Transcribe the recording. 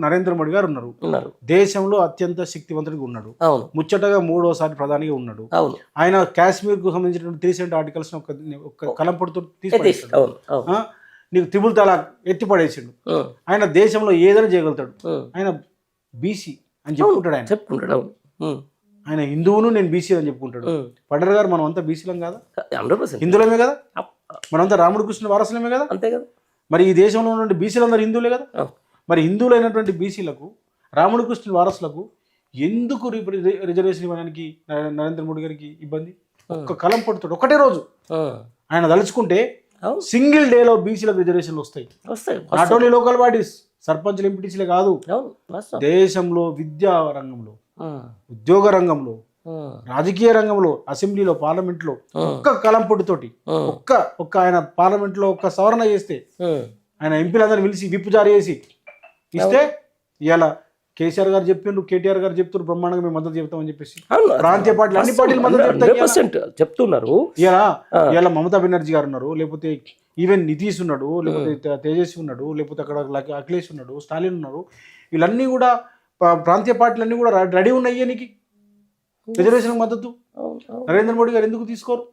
నరేంద్ర మోడీ గారు ఉన్నారు. ఉన్నారు. దేశంలో అత్యంత శక్తివంతుడిగా ఉన్నాడు. అవును. ముచ్చటగా మూడోసారి ప్రధానిగా ఉన్నాడు. అవును. ఆయన కాశ్మీర్కు సంబంధించినటువంటి త్రీ సెవెంటీ ఆర్టికల్స్ ఒక ఒక కలంపడుతూ తీసి ఎత్తేసి. పడేశాడు. అవును అవును. ఆ? నీకు త్రిబుల్ తలాక్ ఎత్తి పడేసిండు ఉం, ఆయన దేశంలో ఏదైనా చేయగలుగుతాడు. ఆయన బీసీ అని చెప్పుకుంటాడు ఆయన. చెప్పుకుంటాడు అవును. ఆయన హిందువును నేను బీసీ అని చెప్పుకుంటాడు. ఉం. పడ్డర్ గారు మనం అంతా బీసీలం కదా? హిందువులమే కదా? మనంతా రాముడు కృష్ణ వారసులమే కదా? అంతే కదా. మరి ఈ దేశంలో ఉన్నటువంటి బీసీలందరూ హిందువులే కదా. మరి హిందువులైనటువంటి బీసీలకు రాముడు కృష్ణ వారసులకు ఎందుకు రిజర్వేషన్ ఇవ్వడానికి నరే- నరేంద్ర మోడీ గారికి ఇబ్బంది? ఒక్క కలం పడుతాడు. ఒకటే రోజు. ఆయన తలుచుకుంటే సింగిల్ డేలో బీసీలకు రిజర్వేషన్లు వస్తాయి. వస్తాయి నాట్ ఓన్లీ లోకల్ బాడీస్ సర్పంచ్లు ఎంపీటీసీలే కాదు. దేశంలో విద్యా రంగంలో ఉద్యోగ రంగంలో రాజకీయ రంగంలో అసెంబ్లీలో పార్లమెంట్లో ఒక్క కలంపొడితోటి ఒక్క ఒక్క ఆయన పార్లమెంట్లో ఒక్క సవరణ చేస్తే. ఆయన ఎంపీలందరినీ పిలిచి విప్పు జారీ చేసి ఇస్తే ఇవాళ కేసీఆర్ గారు చెప్పిండ్రు కేటీఆర్ గారు చెప్తున్నారు బ్రహ్మాండంగా మేము మద్దతు చెప్తామని చెప్పేసి. ప్రాంతీయ పార్టీలు అన్ని పార్టీలు మద్దతు చెప్తున్నారు. ఇలా. ఇలా మమతా బెనర్జీ గారు ఉన్నారు లేకపోతే ఈవెన్ నితీష్ ఉన్నాడు లేకపోతే తేజస్వి ఉన్నాడు లేకపోతే అక్కడ అఖిలేష్ ఉన్నాడు స్టాలిన్ ఉన్నారు. వీళ్ళన్నీ కూడా ప్రాంతీయ పార్టీలు అన్ని కూడా రెడీ ఉన్నాయి రిజర్వేషన్ మద్దతు. నరేంద్ర మోడీ గారు ఎందుకు తీసుకోరు?